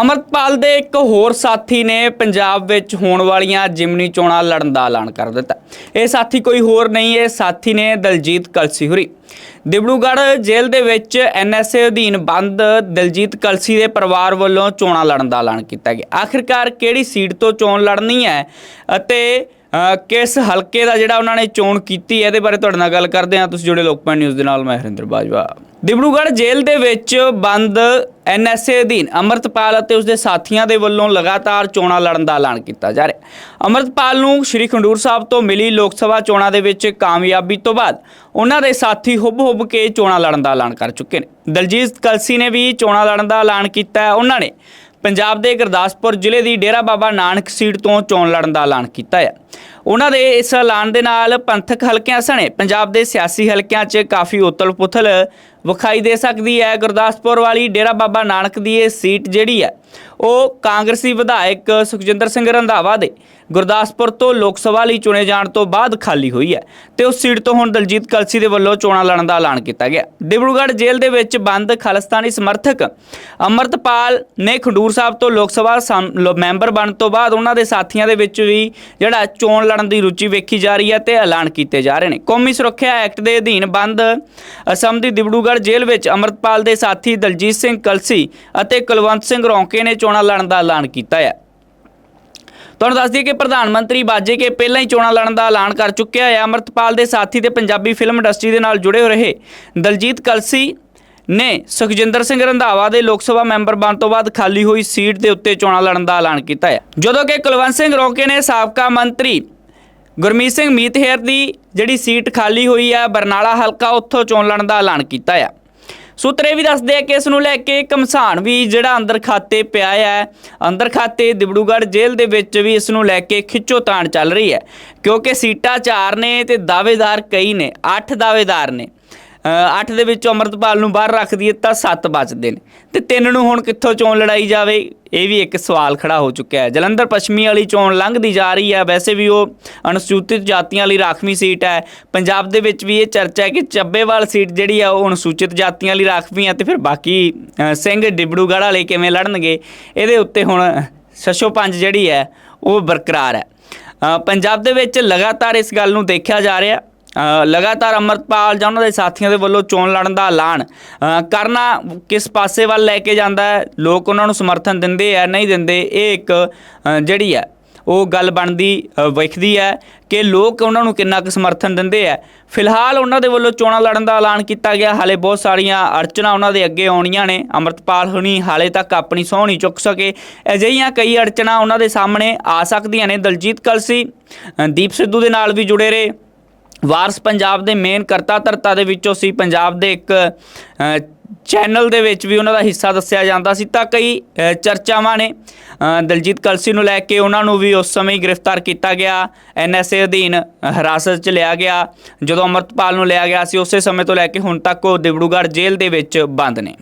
ਅਮਰਪਾਲ ਦੇ ਇੱਕ ਹੋਰ ਸਾਥੀ ਨੇ ਪੰਜਾਬ ਵਿੱਚ ਹੋਣ ਵਾਲੀਆਂ ਜਿਮਨੀ ਚੋਣਾਂ ਲੜਨ ਦਾ ਐਲਾਨ ਕਰ ਦਿੱਤਾ। ਇਹ ਸਾਥੀ ਕੋਈ ਹੋਰ ਨਹੀਂ, ਇਹ ਸਾਥੀ ਨੇ ਦਲਜੀਤ ਕਲਸੀ ਹੁਰੀ। ਦਿਬੜੂਗੜ੍ਹ ਜੇਲ੍ਹ ਦੇ ਵਿੱਚ ਐਨਐਸਏ ਅਧੀਨ ਬੰਦ ਦਲਜੀਤ ਕਲਸੀ ਦੇ ਪਰਿਵਾਰ ਵੱਲੋਂ ਚੋਣਾਂ ਲੜਨ ਦਾ ਐਲਾਨ ਕੀਤਾ ਗਿਆ। ਆਖਿਰਕਾਰ ਕਿਹੜੀ ਸੀਟ ਤੋਂ ਚੋਣ ਲੜਨੀ ਹੈ ਅਤੇ ਕਿਸ ਹਲਕੇ ਦਾ ਜਿਹੜਾ ਉਹਨਾਂ ਨੇ ਚੋਣ ਕੀਤੀ ਹੈ, ਇਹਦੇ ਬਾਰੇ ਤੁਹਾਡੇ ਨਾਲ ਗੱਲ ਕਰਦੇ ਹਾਂ। ਤੁਸੀਂ ਜੁੜੇ ਲੋਕਪਾਲ ਨਿਊਜ਼ ਦੇ ਨਾਲ, ਮੈਂ ਹਰਿੰਦਰ ਬਾਜਵਾ। ਦਿਬੜੂਗੜ੍ਹ ਜੇਲ੍ਹ ਦੇ ਵਿੱਚ ਬੰਦ ਐਨਐਸਏ ਅਧੀਨ ਅਮਰਤਪਾਲ ਅਤੇ ਉਸਦੇ ਸਾਥੀਆਂ ਦੇ ਵੱਲੋਂ ਲਗਾਤਾਰ ਚੋਣਾਂ ਲੜਨ ਦਾ ਐਲਾਨ ਕੀਤਾ ਜਾ ਰਿਹਾ ਅਮਰਤਪਾਲ ਨੂੰ ਸ਼੍ਰੀ ਖੰਡੂਰ ਸਾਹਿਬ ਤੋਂ ਮਿਲੀ ਲੋਕ ਸਭਾ ਚੋਣਾਂ ਦੇ ਵਿੱਚ ਕਾਮਯਾਬੀ ਤੋਂ ਬਾਅਦ ਉਹਨਾਂ ਦੇ ਸਾਥੀ ਹੁੱਬ-ਹੁੱਬ ਕੇ ਚੋਣਾਂ ਲੜਨ ਦਾ ਐਲਾਨ ਕਰ ਚੁੱਕੇ ਨੇ। ਦਲਜੀਤ ਕਲਸੀ ਨੇ ਵੀ ਚੋਣਾਂ ਲੜਨ ਦਾ ਐਲਾਨ ਕੀਤਾ ਹੈ। ਉਹਨਾਂ ਨੇ ਪੰਜਾਬ ਦੇ ਗੁਰਦਾਸਪੁਰ ਜ਼ਿਲ੍ਹੇ ਦੀ ਡੇਰਾ ਬਾਬਾ ਨਾਨਕ ਸੀਟ ਤੋਂ ਚੋਣ ਲੜਨ ਦਾ ਐਲਾਨ ਕੀਤਾ ਹੈ। ਉਹਨਾਂ ਦੇ ਇਸ ਐਲਾਨ ਦੇ ਨਾਲ ਪੰਥਕ ਹਲਕਿਆਂ ਸਣੇ ਪੰਜਾਬ ਦੇ ਸਿਆਸੀ ਹਲਕਿਆਂ 'ਚ ਕਾਫੀ ਉਤਲ-ਪੁਥਲ ਵਿਖਾਈ ਦੇ ਸਕਦੀ ਹੈ। ਗੁਰਦਾਸਪੁਰ ਵਾਲੀ ਡੇਰਾ ਬਾਬਾ ਨਾਨਕ ਦੀ ਇਹ ਸੀਟ ਜਿਹੜੀ ਹੈ, ਉਹ ਕਾਂਗਰਸੀ ਵਿਧਾਇਕ ਸੁਖਜਿੰਦਰ ਸਿੰਘ ਰੰਧਾਵਾ ਦੇ ਗੁਰਦਾਸਪੁਰ ਤੋਂ ਲੋਕ ਸਭਾ ਲਈ ਚੁਣੇ ਜਾਣ ਤੋਂ ਬਾਅਦ ਖਾਲੀ ਹੋਈ ਹੈ ਤੇ ਉਸ ਸੀਟ ਤੋਂ ਹੁਣ ਦਲਜੀਤ ਕਲਸੀ ਦੇ ਵੱਲੋਂ ਚੋਣਾਂ ਲੜਨ ਦਾ ਐਲਾਨ ਕੀਤਾ ਗਿਆ। ਡਿਬਰੂਗੜ੍ਹ ਜੇਲ੍ਹ ਦੇ ਵਿੱਚ ਬੰਦ ਖਾਲਿਸਤਾਨੀ ਸਮਰਥਕ ਅਮਰਤਪਾਲ ਨੇ ਖੰਡੂਰ ਸਾਹਿਬ ਤੋਂ ਲੋਕ ਸਭਾ ਸਮ- ਲੋ- ਮੈਂਬਰ ਬਣਨ ਤੋਂ ਬਾਅਦ ਉਹਨਾਂ ਦੇ ਸਾਥੀਆਂ ਦੇ ਵਿੱਚ ਵੀ ਜਿਹੜਾ ਚੋਣ ਲੜਨ ਦੀ ਰੁਚੀ ਵੇਖੀ ਜਾ ਰਹੀ ਹੈ ਤੇ ਐਲਾਨ ਕੀਤੇ ਜਾ ਰਹੇ ਨੇ। ਕੌਮੀ ਸੁਰੱਖਿਆ ਐਕਟ ਦੇ ਅਧੀਨ ਬੰਦ ਅਸਮ ਦੀ ਦਿਬੜੂਗੜ੍ਹ ਜੇਲ੍ਹ ਵਿੱਚ ਅਮਰਤਪਾਲ ਦੇ ਸਾਥੀ ਦਲਜੀਤ ਸਿੰਘ ਕਲਸੀ ਅਤੇ ਕੁਲਵੰਤ ਸਿੰਘ ਰੌਂਕੇ ਨੇ ਚੋਣਾਂ ਲੜਨ ਦਾ ਐਲਾਨ ਕੀਤਾ ਹੈ। ਤੁਹਾਨੂੰ ਦੱਸ ਦਈਏ ਕਿ ਪ੍ਰਧਾਨ ਮੰਤਰੀ ਬਾਜੇ ਕੇ ਪਹਿਲਾਂ ਹੀ ਚੋਣਾਂ ਲੜਨ ਦਾ ਐਲਾਨ ਕਰ ਚੁੱਕਿਆ ਹੈ। ਅਮਰਤਪਾਲ ਦੇ ਸਾਥੀ ਤੇ ਪੰਜਾਬੀ ਫਿਲਮ ਇੰਡਸਟਰੀ ਦੇ ਨਾਲ ਜੁੜੇ ਹੋ ਰਹੇ ਦਲਜੀਤ ਕਲਸੀ ਨੇ ਸੁਖਜਿੰਦਰ ਸਿੰਘ ਰੰਧਾਵਾ ਦੇ ਲੋਕ ਸਭਾ ਮੈਂਬਰ ਬਣ ਤੋਂ ਬਾਅਦ ਖਾਲੀ ਹੋਈ ਸੀਟ ਦੇ ਉੱਤੇ ਚੋਣਾਂ ਲੜਨ ਦਾ ਐਲਾਨ ਕੀਤਾ ਹੈ। ਜਦੋਂ ਕਿ ਕੁਲਵੰਤ ਸਿੰਘ ਰੋਕੇ ਨੇ ਸਾਬਕਾ ਮੰਤਰੀ ਗੁਰਮੀਤ ਸਿੰਘ ਮੀਤਹੇਰ ਦੀ ਜਿਹੜੀ ਸੀਟ ਖਾਲੀ ਹੋਈ ਹੈ ਬਰਨਾਲਾ ਹਲਕਾ ਉੱਥੋਂ ਚੋਣ ਲੜਨ ਦਾ ਐਲਾਨ ਕੀਤਾ ਹੈ ਸੂਤਰੇ ਵੀ ਦੱਸਦੇ ਆ ਕਿ ਇਸ ਨੂੰ ਲੈ ਕੇ ਕਮਸਾਨ ਵੀ ਜਿਹੜਾ ਅੰਦਰ ਖਾਤੇ ਪਿਆ ਹੈ ਅੰਦਰ ਖਾਤੇ ਦਿਬੜੂਗੜ੍ਹ ਜੇਲ੍ਹ ਦੇ ਵਿੱਚ ਵੀ ਇਸ ਨੂੰ ਲੈ ਕੇ ਖਿੱਚੋ ਤਾਣ ਚੱਲ ਰਹੀ ਹੈ। ਕਿਉਂਕਿ ਸੀਟਾਂ ਚਾਰ ਨੇ ਤੇ ਦਾਅਵੇਦਾਰ ਕਈ ਨੇ 8 ਦਾਅਵੇਦਾਰ ਨੇ। 8 ਦੇ ਵਿੱਚੋਂ ਅਮਰਤਪਾਲ ਨੂੰ ਬਾਹਰ ਰੱਖ ਦਈਏ ਤਾਂ 7 ਬਚਦੇ ਨੇ। ਤੇ ਤਿੰਨ ਨੂੰ ਹੁਣ ਕਿੱਥੋਂ ਚੋਣ ਲੜਾਈ ਜਾਵੇ? ਇਹ ਵੀ ਇੱਕ ਸਵਾਲ ਖੜਾ ਹੋ ਚੁੱਕਿਆ ਹੈ। ਜਲੰਧਰ ਪੱਛਮੀ ਵਾਲੀ ਚੋਣ ਲੰਘਦੀ ਜਾ ਰਹੀ ਹੈ। ਵੈਸੇ ਵੀ ਉਹ ਅਨੁਸੂਚਿਤ ਜਾਤੀਆਂ ਲਈ ਰਾਖਵੀਂ ਸੀਟ ਹੈ। ਪੰਜਾਬ ਦੇ ਵਿੱਚ ਵੀ ਇਹ ਚਰਚਾ ਹੈ ਕਿ ਚੱਬੇਵਾਲ ਸੀਟ ਜਿਹੜੀ ਆ ਉਹ ਅਨੁਸੂਚਿਤ ਜਾਤੀਆਂ ਲਈ ਰਾਖਵੀਂ ਹੈ ਤੇ ਫਿਰ ਬਾਕੀ ਸਿੰਘ ਡਿਬੜੂਗੜ੍ਹ ਵਾਲੇ ਕਿਵੇਂ ਲੜਨਗੇ? ਇਹਦੇ ਉੱਤੇ ਹੁਣ ਛੱਛੋ ਪੰਜ ਜਿਹੜੀ ਹੈ, ਉਹ ਬਰਕਰਾਰ ਹੈ। ਪੰਜਾਬ ਦੇ ਵਿੱਚ ਲਗਾਤਾਰ ਇਸ ਗੱਲ ਨੂੰ ਦੇਖਿਆ ਜਾ ਰਿਹਾ ਲਗਾਤਾਰ ਅਮਰਪਾਲ ਜਾਂ ਉਹਨਾਂ ਦੇ ਸਾਥੀਆਂ ਦੇ ਵੱਲੋਂ ਚੋਣ ਲੜਨ ਦਾ ਐਲਾਨ। ਕਰਨਾ ਕਿਸ ਪਾਸੇ ਵੱਲ ਲੈ ਕੇ ਜਾਂਦਾ ਹੈ? ਲੋਕ ਉਹਨਾਂ ਨੂੰ ਸਮਰਥਨ ਦਿੰਦੇ ਆ ਨਹੀਂ ਦਿੰਦੇ? ਇਹ ਇੱਕ ਜਿਹੜੀ ਹੈ ਉਹ ਗੱਲ ਬਣਦੀ ਅ, ਵਿਖਦੀ ਹੈ ਕਿ ਲੋਕ ਉਹਨਾਂ ਨੂੰ ਕਿੰਨਾ ਕੁ ਸਮਰਥਨ ਦਿੰਦੇ ਆ। ਫਿਲਹਾਲ ਉਹਨਾਂ ਦੇ ਵੱਲੋਂ ਚੋਣਾਂ ਲੜਨ ਦਾ ਐਲਾਨ ਕੀਤਾ ਗਿਆ। ਹਾਲੇ ਬਹੁਤ ਸਾਰੀਆਂ ਅੜਚਨਾ ਉਹਨਾਂ ਦੇ ਅੱਗੇ ਆਉਣੀਆਂ ਨੇ। ਅਮਰਤਪਾਲ ਹੁਣੀ ਹਾਲੇ ਤੱਕ ਆਪਣੀ ਸਹੁੰ ਨਹੀਂ ਚੁੱਕ ਸਕੇ। ਅਜਿਹੀਆਂ ਕਈ ਅੜਚਨਾ ਉਹਨਾਂ ਦੇ ਸਾਹਮਣੇ ਆ ਸਕਦੀਆਂ ਨੇ। ਦਲਜੀਤ ਕਲਸੀ ਦੀਪ ਸਿੱਧੂ ਦੇ ਨਾਲ ਵੀ ਜੁੜੇ ਰਹੇ। ਵਾਰਸ ਪੰਜਾਬ ਦੇ ਮੇਨ ਕਰਤਾ ਧਰਤਾ ਦੇ ਵਿੱਚੋਂ ਸੀ। ਪੰਜਾਬ ਦੇ ਇੱਕ ਚੈਨਲ ਦੇ ਵਿੱਚ ਵੀ ਉਹਨਾਂ ਦਾ ਹਿੱਸਾ ਦੱਸਿਆ ਜਾਂਦਾ ਸੀ ਤਾਂ ਕਈ ਚਰਚਾਵਾਂ ਨੇ। ਦਲਜੀਤ ਕਲਸੀ ਨੂੰ ਲੈ ਕੇ ਉਹਨਾਂ ਨੂੰ ਵੀ ਉਸ ਸਮੇਂ ਗ੍ਰਿਫਤਾਰ ਕੀਤਾ ਗਿਆ। ਐਨਐਸਏ ਅਧੀਨ ਹਿਰਾਸਤ 'ਚ ਲਿਆ ਗਿਆ। ਜਦੋਂ ਅਮਰਤਪਾਲ ਨੂੰ ਲਿਆ ਗਿਆ ਸੀ, ਉਸੇ ਸਮੇਂ ਤੋਂ ਲੈ ਕੇ ਹੁਣ ਤੱਕ ਉਹ ਦਿਬੜੂਗੜ੍ਹ ਜੇਲ੍ਹ ਦੇ ਵਿੱਚ ਬੰਦ ਨੇ।